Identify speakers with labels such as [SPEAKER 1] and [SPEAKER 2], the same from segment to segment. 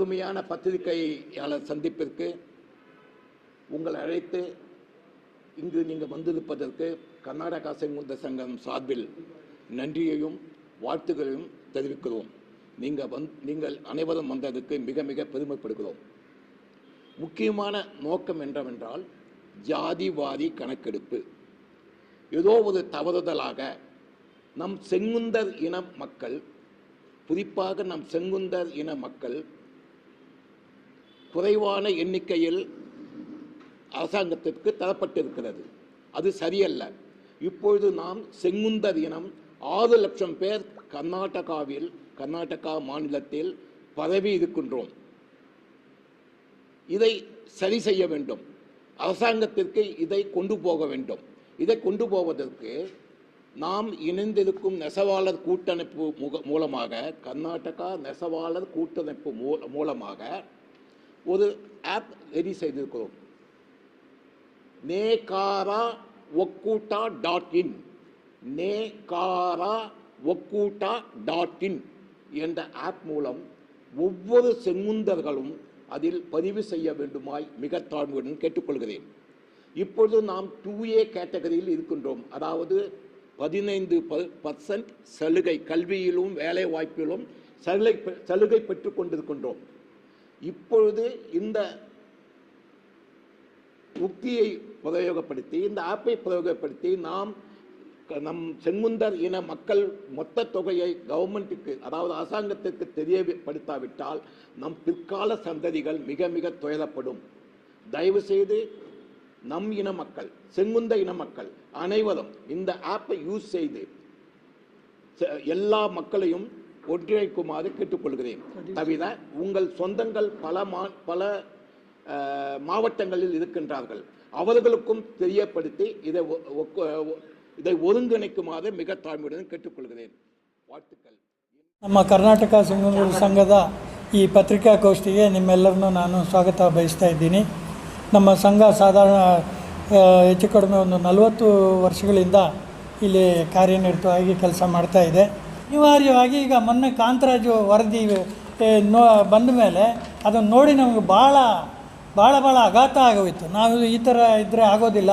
[SPEAKER 1] அருமையான பத்திரிகையாளர் சந்திப்பிற்கு உங்களை அழைத்து இங்கு நீங்கள் வந்திருப்பதற்கு கர்நாடகா செங்குந்த சங்கம் சார்பில் நன்றியையும் வாழ்த்துகளையும் தெரிவிக்கிறோம். நீங்கள் வந் நீங்கள் அனைவரும் வந்ததுக்கு மிக மிக பெருமைப்படுகிறோம். முக்கியமான நோக்கம் என்னவென்றால் ஜாதிவாதி கணக்கெடுப்பு. ஏதோ ஒரு தவறுதலாக நம் செங்குந்தர் இன மக்கள் குறிப்பாக நம் செங்குந்தர் இன மக்கள் குறைவான எண்ணிக்கையில் அரசாங்கத்திற்கு தரப்பட்டிருக்கிறது. அது சரியல்ல. இப்பொழுது நாம் செங்குந்தர் இனம் ஆறு லட்சம் பேர் கர்நாடகாவில் கர்நாடகா மாநிலத்தில் பரவி இருக்கின்றோம். இதை சரி செய்ய வேண்டும். அரசாங்கத்திற்கு இதை கொண்டு போக வேண்டும். இதை கொண்டு போவதற்கு நாம் இணைந்திருக்கும் நெசவாளர் கூட்டமைப்பு மூலமாக கர்நாடகா நெசவாளர் கூட்டமைப்பு மூலமாக ஒரு ஆப் ரெடி செய்திருக்கிறோம். நேகாரா ஒக்கூட்டா டாட் இன். நேகாரா ஒக்கூட்டா டாட் இன் என்ற ஆப் மூலம் ஒவ்வொரு செங்குந்தர்களும் அதில் பதிவு செய்ய வேண்டுமாய் மிக தாழ்வுடன் கேட்டுக்கொள்கிறேன். இப்பொழுது நாம் டூ ஏ கேட்டகரியில் இருக்கின்றோம். அதாவது பதினைந்து பர்சன்ட் சலுகை கல்வியிலும் வேலை வாய்ப்பிலும் சலுகை பெ- சலுகை பெற்றுக் கொண்டிருக்கின்றோம். இப்பொழுது இந்த உக்தியை பிரயோகப்படுத்தி இந்த ஆப்பை பிரயோகப்படுத்தி நாம் க- நம் செங்குந்தர் இன மக்கள் மொத்த தொகையை கவர்மெண்ட்டுக்கு அதாவது அரசாங்கத்திற்கு தெரியப்படுத்தாவிட்டால் நம் பிற்கால சந்ததிகள் மிக மிக துயரப்படும். தயவு செய்து நம் இன மக்கள் செங்குந்த இன மக்கள் அனைவரும் இந்த ஆப்பை யூஸ் செய்து எல்லா மக்களையும் ஒன்றிணைக்குமாறு கேட்டுக்கொள்கிறேன் தவிர உங்கள் சொந்தங்கள் பல மா பல அஹ், மாவட்டங்களில் இருக்கின்றார்கள் அவர்களுக்கும் தெரியப்படுத்தி இதை ஒ- ஒக்க- ஒ- இதை ஒருங்கிணைக்குமாறு மிக தாழ்மையுடன் கேட்டுக்கொள்கிறேன் வாழ்த்துக்கள்
[SPEAKER 2] ನಮ್ಮ ಕರ್ನಾಟಕ ಸಂಘದ ಸಂಘದ ಈ ಪತ್ರಿಕಾಗೋಷ್ಠಿಗೆ ನಿಮ್ಮೆಲ್ಲರನ್ನೂ ನಾನು ಸ್ವಾಗತ ಬಯಸ್ತಾ ಇದ್ದೀನಿ ನಮ್ಮ ಸಂಘ ಸಾಧಾರಣ ಆ, ಹೆಚ್ಚು ಕಡಿಮೆ ಒಂದು ನಲವತ್ತು ವರ್ಷಗಳಿಂದ ಇಲ್ಲಿ ಕಾರ್ಯನಿರತವಾಗಿ ಕೆಲಸ ಮಾಡ್ತಾ ಇದೆ ಅನಿವಾರ್ಯವಾಗಿ ಈಗ ಮೊನ್ನೆ ಕಾಂತರಾಜು ವರದಿ ನೋ, ಬಂದ ಮೇಲೆ ಅದನ್ನು ನೋಡಿ ನಮಗೆ ಭಾಳ ಭಾಳ ಭಾಳ ಆಘಾತ ಆಗೋಯಿತು. ನಾವು ಈ ಥರ ಇದ್ದರೆ ಆಗೋದಿಲ್ಲ.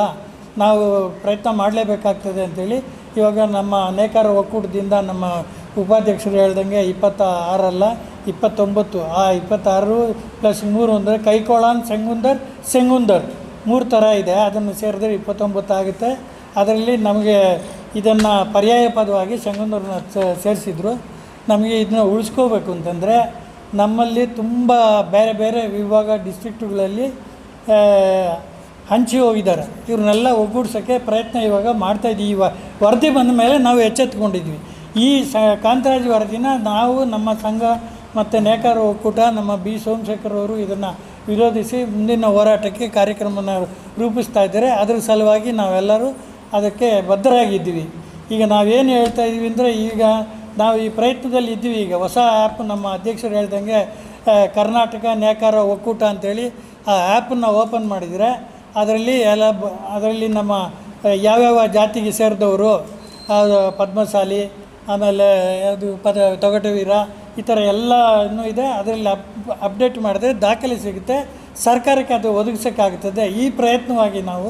[SPEAKER 2] ನಾವು ಪ್ರಯತ್ನ ಮಾಡಲೇಬೇಕಾಗ್ತದೆ ಅಂತೇಳಿ ಇವಾಗ ನಮ್ಮ ನೇಕಾರ ಒಕ್ಕೂಟದಿಂದ ನಮ್ಮ ಉಪಾಧ್ಯಕ್ಷರು ಹೇಳ್ದಂಗೆ ಇಪ್ಪತ್ತ ಆರಲ್ಲ ಇಪ್ಪತ್ತೊಂಬತ್ತು, ಆ ಇಪ್ಪತ್ತಾರು ಪ್ಲಸ್ ಮೂರು ಅಂದರೆ ಕೈಕೋಳನ್ ಸೆಂಗುಂದರ್ ಸೆಂಗುಂದರ್ ಮೂರು ಥರ ಇದೆ. ಅದನ್ನು ಸೇರಿದ್ರೆ ಇಪ್ಪತ್ತೊಂಬತ್ತು ಆಗುತ್ತೆ. ಅದರಲ್ಲಿ ನಮಗೆ ಇದನ್ನು ಪರ್ಯಾಯ ಪದವಾಗಿ ಸೆಂಗುಂದರ್ನ ಸೇರಿಸಿದ್ರು. ನಮಗೆ ಇದನ್ನ ಉಳಿಸ್ಕೋಬೇಕು ಅಂತಂದರೆ ನಮ್ಮಲ್ಲಿ ತುಂಬ ಬೇರೆ ಬೇರೆ ವಿಭಾಗ ಡಿಸ್ಟ್ರಿಕ್ಟ್ಗಳಲ್ಲಿ ಹಂಚಿ ಹೋಗಿದ್ದಾರೆ. ಇವ್ರನ್ನೆಲ್ಲ ಒಗ್ಗೂಡ್ಸೋಕ್ಕೆ ಪ್ರಯತ್ನ ಇವಾಗ ಮಾಡ್ತಾಯಿದ್ದೀವಿ ಇವಾಗ ವರದಿ ಬಂದ ಮೇಲೆ ನಾವು ಎಚ್ಚೆತ್ಕೊಂಡಿದ್ವಿ ಈ ಸ, ಕಾಂತರಾಜ್ ವರದಿನ ನಾವು ನಮ್ಮ ಸಂಘ ಮತ್ತು ನೇಕಾರ ಒಕ್ಕೂಟ, ನಮ್ಮ ಬಿ ಸೋಮಶೇಖರ್ ಅವರು ಇದನ್ನು ವಿರೋಧಿಸಿ ಮುಂದಿನ ಹೋರಾಟಕ್ಕೆ ಕಾರ್ಯಕ್ರಮನ ರೂಪಿಸ್ತಾ ಇದ್ದಾರೆ. ಅದ್ರ ಸಲುವಾಗಿ ನಾವೆಲ್ಲರೂ ಅದಕ್ಕೆ ಬದ್ಧರಾಗಿದ್ದೀವಿ. ಈಗ ನಾವೇನು ಹೇಳ್ತಾ ಇದ್ದೀವಿ ಅಂದರೆ ಈಗ ನಾವು ಈ ಪ್ರಯತ್ನದಲ್ಲಿ ಇದ್ದೀವಿ. ಈಗ ಹೊಸ ಆ್ಯಪ್ ನಮ್ಮ ಅಧ್ಯಕ್ಷರು ಹೇಳ್ದಂಗೆ ಕರ್ನಾಟಕ ನೇಕಾರ ಒಕ್ಕೂಟ ಅಂತೇಳಿ ಆ ಆ್ಯಪನ್ನು ಓಪನ್ ಮಾಡಿದರೆ ಅದರಲ್ಲಿ ಎಲ್ಲ ಅದರಲ್ಲಿ ನಮ್ಮ ಯಾವ್ಯಾವ ಜಾತಿಗೆ ಸೇರಿದವರು ಪದ್ಮಶಾಲಿ ಆಮೇಲೆ ಅದು ಪದ, ತೊಗಟವೀರ ಈ ಥರ ಎಲ್ಲನೂ ಇದೆ. ಅದರಲ್ಲಿ ಅಪ್, ಅಪ್ಡೇಟ್ ಮಾಡಿದ್ರೆ ದಾಖಲೆ ಸಿಗುತ್ತೆ. ಸರ್ಕಾರಕ್ಕೆ ಅದು ಒದಗಿಸೋಕ್ಕಾಗುತ್ತದೆ ಈ ಪ್ರಯತ್ನವಾಗಿ ನಾವು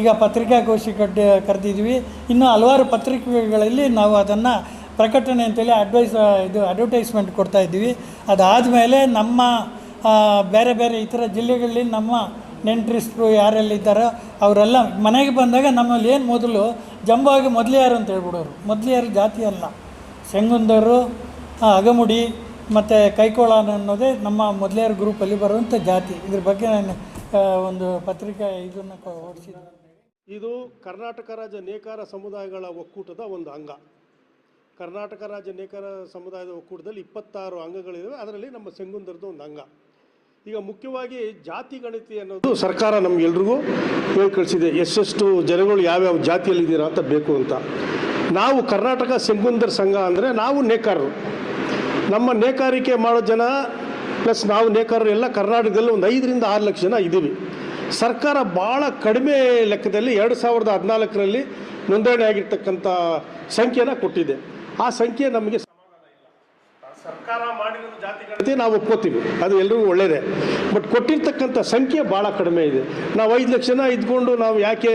[SPEAKER 2] ಈಗ ಪತ್ರಿಕಾಗೋಷ್ಠಿ ಕಡ್ಡ ಕರೆದಿದ್ವಿ ಇನ್ನೂ ಹಲವಾರು ಪತ್ರಿಕೆಗಳಲ್ಲಿ ನಾವು ಅದನ್ನು ಪ್ರಕಟಣೆ ಅಂತೇಳಿ ಅಡ್ವೈಸ್ ಇದು ಅಡ್ವರ್ಟೈಸ್ಮೆಂಟ್ ಕೊಡ್ತಾ ಇದ್ದೀವಿ. ಅದಾದಮೇಲೆ ನಮ್ಮ ಬೇರೆ ಬೇರೆ ಇತರ ಜಿಲ್ಲೆಗಳಲ್ಲಿ ನಮ್ಮ ನೆಂಟರಿಸ್ಟ್ರು ಯಾರೆಲ್ಲಿದ್ದಾರೋ ಅವರೆಲ್ಲ ಮನೆಗೆ ಬಂದಾಗ ನಮ್ಮಲ್ಲಿ ಏನು ಮೊದಲು ಜಂಬಾಗಿ ಮೊದಲಿಯಾರು ಅಂತ ಹೇಳ್ಬಿಡೋರು. ಮೊದಲಿಯಾರು ಜಾತಿ ಅಲ್ಲ. ಸೆಂಗುಂದರು ಅಗಮುಡಿ ಮತ್ತು ಕೈಕೋಳ ಅನ್ನೋದೇ ನಮ್ಮ ಮೊದಲಿಯಾರು ಗ್ರೂಪಲ್ಲಿ ಬರುವಂಥ ಜಾತಿ. ಇದ್ರ ಬಗ್ಗೆ ನಾನು ಒಂದು ಪತ್ರಿಕೆ ಇದನ್ನು ಓಡಿಸಿದ್ದೆ
[SPEAKER 3] ಇದು ಕರ್ನಾಟಕ ರಾಜ್ಯ ನೇಕಾರ ಸಮುದಾಯಗಳ ಒಕ್ಕೂಟದ ಒಂದು ಅಂಗ. ಕರ್ನಾಟಕ ರಾಜ್ಯ ನೇಕಾರ ಸಮುದಾಯದ ಒಕ್ಕೂಟದಲ್ಲಿ ಇಪ್ಪತ್ತಾರು ಅಂಗಗಳಿವೆ ಅದರಲ್ಲಿ ನಮ್ಮ ಸೆಂಗುಂದರದ ಒಂದು ಅಂಗ. ಈಗ ಮುಖ್ಯವಾಗಿ ಜಾತಿ ಗಣತಿ ಅನ್ನೋದು ಸರ್ಕಾರ ನಮಗೆಲ್ರಿಗೂ ಹೇಳಿ ಕಳಿಸಿದೆ ಎಷ್ಟೆಷ್ಟು ಜನಗಳು ಯಾವ್ಯಾವ ಜಾತಿಯಲ್ಲಿದ್ದೀರಾ ಅಂತ ಬೇಕು ಅಂತ. ನಾವು ಕರ್ನಾಟಕ ಸೆಂಗುಂದರ್ ಸಂಘ ಅಂದರೆ ನಾವು ನೇಕಾರರು. ನಮ್ಮ ನೇಕಾರಿಕೆ ಮಾಡೋ ಜನ, ಪ್ಲಸ್ ನಾವು ನೇಕಾರರು ಎಲ್ಲ ಕರ್ನಾಟಕದಲ್ಲಿ ಒಂದು ಐದರಿಂದ ಆರು ಲಕ್ಷ ಜನ ಇದ್ದೀವಿ. ಸರ್ಕಾರ ಭಾಳ ಕಡಿಮೆ ಲೆಕ್ಕದಲ್ಲಿ ಎರಡು ಸಾವಿರದ ಹದಿನಾಲ್ಕರಲ್ಲಿ ನೋಂದಣಿ ಆಗಿರ್ತಕ್ಕಂಥ ಸಂಖ್ಯೆನ ಕೊಟ್ಟಿದೆ. ಆ ಸಂಖ್ಯೆ ನಮಗೆ ಸರ್ಕಾರ ಮಾಡಿರೋ ಜಾತಿ ನಾವು ಒಪ್ಕೋತೀವಿ. ಅದು ಎಲ್ರಿಗೂ ಒಳ್ಳೇದೇ. ಬಟ್ ಕೊಟ್ಟಿರ್ತಕ್ಕಂಥ ಸಂಖ್ಯೆ ಭಾಳ ಕಡಿಮೆ ಇದೆ. ನಾವು ಐದು ಲಕ್ಷ ಜನ ಇದ್ಕೊಂಡು ನಾವು ಯಾಕೆ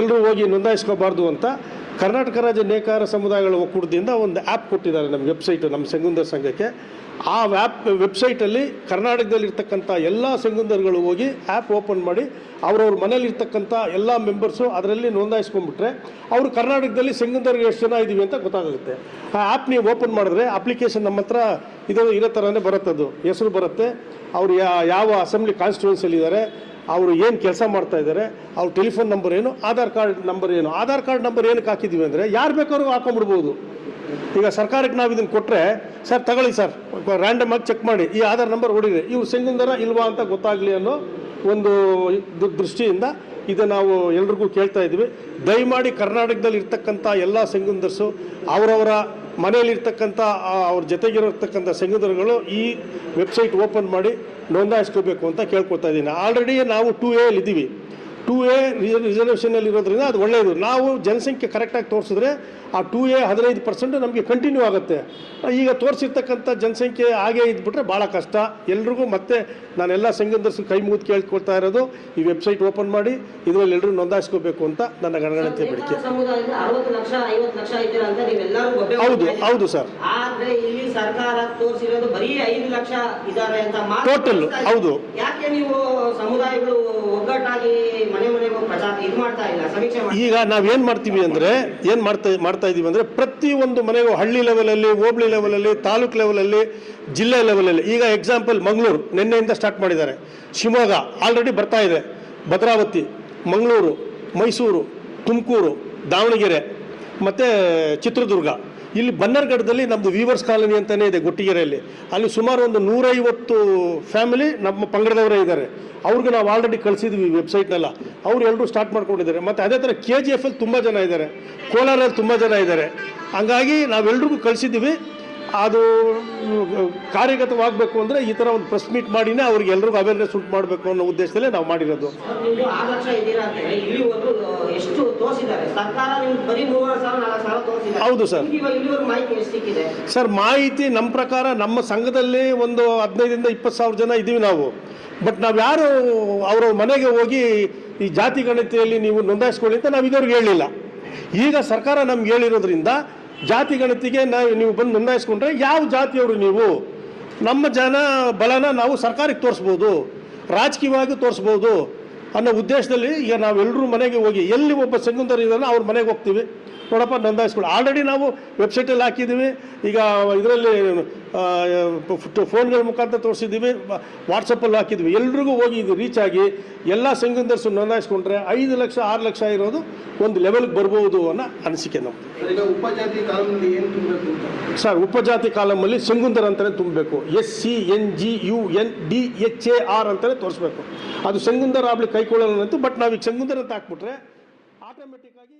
[SPEAKER 3] ಎಲ್ಲರೂ ಹೋಗಿ ನೋಂದಾಯಿಸ್ಕೋಬಾರ್ದು ಅಂತ ಕರ್ನಾಟಕ ರಾಜ್ಯ ನೇಕಾರ ಸಮುದಾಯಗಳ ಒಕ್ಕೂಟದಿಂದ ಒಂದು ಆ್ಯಪ್ ಕೊಟ್ಟಿದ್ದಾರೆ ನಮ್ಮ ವೆಬ್ಸೈಟು, ನಮ್ಮ ಸಂಗುಂದರ ಸಂಘಕ್ಕೆ. ಆ ಆ್ಯಪ್ ವೆಬ್ಸೈಟಲ್ಲಿ ಕರ್ನಾಟಕದಲ್ಲಿರ್ತಕ್ಕಂಥ ಎಲ್ಲ ಸಂಗುಂದರ್ಗಳು ಹೋಗಿ ಆ್ಯಪ್ ಓಪನ್ ಮಾಡಿ, ಅವ್ರವ್ರ ಮನೇಲಿರ್ತಕ್ಕಂಥ ಎಲ್ಲ ಮೆಂಬರ್ಸು ಅದರಲ್ಲಿ ನೋಂದಾಯಿಸ್ಕೊಂಡ್ಬಿಟ್ರೆ ಅವರು ಕರ್ನಾಟಕದಲ್ಲಿ ಸಂಗುಂದರ್ಗೆ ಎಷ್ಟು ಜನ ಇದ್ದೀವಿ ಅಂತ ಗೊತ್ತಾಗುತ್ತೆ. ಆ ಆ್ಯಪ್ ನೀವು ಓಪನ್ ಮಾಡಿದ್ರೆ ಅಪ್ಲಿಕೇಶನ್ ನಮ್ಮ ಹತ್ರ ಇದು ಇರೋ ಥರನೇ ಬರುತ್ತದು, ಹೆಸರು ಬರುತ್ತೆ. ಅವರು ಯಾವ ಅಸೆಂಬ್ಲಿ ಕಾನ್ಸ್ಟಿಟ್ಯೂನ್ಸಿಯಲ್ಲಿ ಇದ್ದಾರೆ ಅವರು ಏನು ಕೆಲಸ ಮಾಡ್ತಾ ಇದ್ದಾರೆ ಅವ್ರ ಟೆಲಿಫೋನ್ ನಂಬರ್ ಏನು, ಆಧಾರ್ ಕಾರ್ಡ್ ನಂಬರ್ ಏನು. ಆಧಾರ್ ಕಾರ್ಡ್ ನಂಬರ್ ಏನಕ್ಕೆ ಹಾಕಿದ್ದೀವಿ ಅಂದರೆ, ಯಾರು ಬೇಕಾದ್ರೂ ಹಾಕೊಂಡ್ಬಿಡ್ಬೋದು. ಈಗ ಸರ್ಕಾರಕ್ಕೆ ನಾವು ಇದನ್ನು ಕೊಟ್ಟರೆ ಸರ್, ತಗೊಳ್ಳಿ ಸರ್ ರ್ಯಾಂಡಮ್ ಆಗಿ ಚೆಕ್ ಮಾಡಿ, ಈ ಆಧಾರ್ ನಂಬರ್ ಹೊಡಿದೆ ಇವ್ರು ಸೆಂಗುಂದರ ಇಲ್ವಾ ಅಂತ ಗೊತ್ತಾಗಲಿ ಅನ್ನೋ ಒಂದು ದೃಷ್ಟಿಯಿಂದ ಇದು ನಾವು ಎಲ್ರಿಗೂ ಕೇಳ್ತಾ ಇದ್ದೀವಿ. ದಯಮಾಡಿ ಕರ್ನಾಟಕದಲ್ಲಿ ಇರ್ತಕ್ಕಂಥ ಎಲ್ಲ ಸೆಂಗುಂದರ್ಸು ಅವರವರ ಮನೆಯಲ್ಲಿರ್ತಕ್ಕಂಥ ಅವ್ರ ಜೊತೆಗಿರತಕ್ಕಂಥ ಸಂಘದವರುಗಳು ಈ ವೆಬ್ಸೈಟ್ ಓಪನ್ ಮಾಡಿ ನೋಂದಾಯಿಸ್ಕೋಬೇಕು ಅಂತ ಕೇಳ್ಕೊತಾ ಇದ್ದೀನಿ. ಆಲ್ರೆಡಿ ನಾವು ಟೂ ಎಲ್ಲಿ ಇದ್ದೀವಿ ಟೂ ಎ ಇರೋದ್ರಿಂದ ಅದು ಒಳ್ಳೆಯದು ನಾವು ಜನಸಂಖ್ಯೆ ಕರೆಕ್ಟಾಗಿ ತೋರಿಸಿದ್ರೆ ಆ ಟೂ ಎ ಹದಿನೈದು ಪರ್ಸೆಂಟ್ ನಮಗೆ ಕಂಟಿನ್ಯೂ ಆಗುತ್ತೆ. ಈಗ ತೋರಿಸಿರ್ತಕ್ಕಂಥ ಜನಸಂಖ್ಯೆ ಹಾಗೇ ಇದ್ಬಿಟ್ರೆ ಭಾಳ ಕಷ್ಟ. ಎಲ್ರಿಗೂ ಮತ್ತೆ ನಾನೆಲ್ಲ ಸಂಘದರ್ಸು ಕೈ ಮುಗಿದು ಕೇಳ್ಕೊಳ್ತಾ ಇರೋದು ಈ ವೆಬ್ಸೈಟ್ ಓಪನ್ ಮಾಡಿ ಇದರಲ್ಲಿ ಎಲ್ಲರೂ ನೋಂದಾಯಿಸ್ಕೋಬೇಕು ಅಂತ ನನ್ನ ಗಣಗಣತೆ ಬೇಡಿಕೆ. ಹೌದು ಹೌದು ಸರ್.
[SPEAKER 4] ಟೋಟಲ್.
[SPEAKER 3] ಹೌದು.
[SPEAKER 4] ಸಮುದಾಯಗಳು ಒಗ್ಗಟ್ಟಾಗಿ ಮನೆ ಮನೆಗೂ ಪ್ರಚಾರ ಇದು ಮಾಡ್ತಾ ಇಲ್ಲ ಸಮೀಕ್ಷೆ ಮಾಡಿ
[SPEAKER 3] ಈಗ ನಾವೇನು ಮಾಡ್ತೀವಿ ಅಂದರೆ ಏನು ಮಾಡ್ತಾ ಮಾಡ್ತಾ ಇದ್ದೀವಿ ಅಂದರೆ ಒಂದು ಮನೆಗೂ ಹಳ್ಳಿ ಲೆವೆಲಲ್ಲಿ ಹೋಬಳಿ ಲೆವೆಲಲ್ಲಿ ತಾಲೂಕು ಲೆವೆಲಲ್ಲಿ ಜಿಲ್ಲೆ ಲೆವೆಲಲ್ಲಿ ಈಗ ಎಕ್ಸಾಂಪಲ್ ಮಂಗಳೂರು ನಿನ್ನೆಯಿಂದ ಸ್ಟಾರ್ಟ್ ಮಾಡಿದ್ದಾರೆ. ಶಿವಮೊಗ್ಗ ಆಲ್ರೆಡಿ ಬರ್ತಾ ಇದೆ. ಭದ್ರಾವತಿ ಮಂಗಳೂರು ಮೈಸೂರು ತುಮಕೂರು ದಾವಣಗೆರೆ ಮತ್ತು ಚಿತ್ರದುರ್ಗ. ಇಲ್ಲಿ ಬನ್ನರ್ಗಢದಲ್ಲಿ ನಮ್ಮದು ವೀವರ್ಸ್ ಕಾಲೋನಿ ಅಂತಲೇ ಇದೆ ಗುಟ್ಟಿಗೆರೆಯಲ್ಲಿ. ಅಲ್ಲಿ ಸುಮಾರು ಒಂದು ನೂರೈವತ್ತು ಫ್ಯಾಮಿಲಿ ನಮ್ಮ ಪಂಗಡದವರೇ ಇದ್ದಾರೆ. ಅವ್ರಿಗೆ ನಾವು ಆಲ್ರೆಡಿ ಕಳಿಸಿದ್ವಿ ವೆಬ್ಸೈಟ್ನೆಲ್ಲ ಅವ್ರು ಎಲ್ಲರೂ ಸ್ಟಾರ್ಟ್ ಮಾಡ್ಕೊಂಡಿದ್ದಾರೆ. ಮತ್ತು ಅದೇ ಥರ ಕೆ ಜಿ ಎಫಲ್ಲಿ ತುಂಬ ಜನ ಇದ್ದಾರೆ. ಕೋಲಾರಲ್ಲಿ ತುಂಬ ಜನ ಇದ್ದಾರೆ. ಹಂಗಾಗಿ ನಾವೆಲ್ರಿಗೂ ಕಳಿಸಿದ್ದೀವಿ ಅದು ಕಾರ್ಯಗತವಾಗಬೇಕು ಅಂದರೆ ಈ ಥರ ಒಂದು ಪ್ರೆಸ್ ಮೀಟ್ ಮಾಡಿನೇ ಅವ್ರಿಗೆ ಎಲ್ರಿಗೂ ಅವೇರ್ನೆಸ್ ಉಂಟು ಮಾಡಬೇಕು ಅನ್ನೋ ಉದ್ದೇಶದಲ್ಲೇ ನಾವು ಮಾಡಿರೋದು.
[SPEAKER 4] ತೋರಿಸಿದ್ದಾರೆ. ಸರ್ಕಾರ ನಿಮ್ಗೆ ಬರೀ ಮೂರುವರೆ ಸಾವಿರ ನಾಲ್ಕು ಸಾವಿರ ತೋರಿಸಿದ್ದಾರೆ.
[SPEAKER 3] ಹೌದು ಸರ್.
[SPEAKER 4] ನಿಮ್ಗೆ ಇವಾಗ ಇಲ್ಲಿವರೆಗೂ ಮಾಹಿತಿ ಎಷ್ಟು ಸಿಕ್ಕಿದೆ?
[SPEAKER 3] ಸರ್ ಮಾಹಿತಿ ನಮ್ಮ ಪ್ರಕಾರ ನಮ್ಮ ಸಂಘದಲ್ಲಿ ಒಂದು ಹದಿನೈದರಿಂದ ಇಪ್ಪತ್ತು ಸಾವಿರ ಜನ ಇದ್ದೀವಿ ನಾವು. ಬಟ್ ನಾವು ಯಾರು ಅವರ ಮನೆಗೆ ಹೋಗಿ ಈ ಜಾತಿ ಗಣತಿಯಲ್ಲಿ ನೀವು ನೋಂದಾಯಿಸ್ಕೊಳ್ಳಿ ಅಂತ ನಾವು ಇದುವರೆಗೆ ಹೇಳಿಲ್ಲ. ಈಗ ಸರ್ಕಾರ ನಮ್ಗೆ ಹೇಳಿರೋದ್ರಿಂದ ಜಾತಿ ಗಣತಿಗೆ ನಾವು ನೀವು ಬಂದು ನೋಂದಾಯಿಸ್ಕೊಂಡ್ರೆ ಯಾವ ಜಾತಿಯವರು ನೀವು? ನಮ್ಮ ಜನ ಬಲನ ನಾವು ಸರ್ಕಾರಕ್ಕೆ ತೋರಿಸ್ಬೋದು. ರಾಜಕೀಯವಾಗಿ ತೋರಿಸ್ಬೋದು. ಅನ್ನೋ ಉದ್ದೇಶದಲ್ಲಿ ಈಗ ನಾವೆಲ್ಲರೂ ಮನೆಗೆ ಹೋಗಿ ಎಲ್ಲಿ ಒಬ್ಬ ಸೆಂಗುಂದರ್ ಇದ್ದಾನೋ ಅವ್ರ ಮನೆಗೆ ಹೋಗ್ತೀವಿ. ನೋಡಪ್ಪ ನೋಂದಾಯಿಸ್ಕೊಳ್ಳಿ ಆಲ್ರೆಡಿ ನಾವು ವೆಬ್ಸೈಟಲ್ಲಿ ಹಾಕಿದ್ದೀವಿ. ಈಗ ಇದರಲ್ಲಿ ಫೋನ್ಗಳ ಮುಖಾಂತರ ತೋರಿಸಿದ್ದೀವಿ. ವಾಟ್ಸಪ್ಪಲ್ಲಿ ಹಾಕಿದ್ವಿ ಎಲ್ರಿಗೂ ಹೋಗಿ ಇದು ರೀಚ್ ಆಗಿ ಎಲ್ಲ ಸಂಘದರ್ಸು ನೋಂದಾಯಿಸ್ಕೊಂಡ್ರೆ ಐದು ಲಕ್ಷ ಆರು ಲಕ್ಷ ಇರೋದು ಒಂದು ಲೆವೆಲ್ಗೆ ಬರ್ಬೋದು ಅನ್ನೋ ಅನಿಸಿಕೆ ನಮ್ಮದು
[SPEAKER 5] ಸರ್, ಉಪಜಾತಿ ಕಾಲಮಲ್ಲಿ ಏನು ತುಂಬಬೇಕು ಅಂತ?
[SPEAKER 3] ಸರ್ ಉಪಜಾತಿ ಕಾಲಮಲ್ಲಿ ಸಂಗುಂದರ್ ಅಂತಲೇ ತುಂಬಬೇಕು. S C N G U N D H A R ಅಂತಲೇ ತೋರಿಸ್ಬೇಕು. ಅದು ಸಂಗುಂದರ್ ಆಗ್ಲಿ ಕೈಕೊಳ್ಳಲ್ಲ ಅಂತ ಬಟ್ ನಾವೀಗ ಸಂಗುಂದರ್ ಅಂತ ಹಾಕ್ಬಿಟ್ರೆ ಆಟೋಮೆಟಿಕ್ ಆಗಿ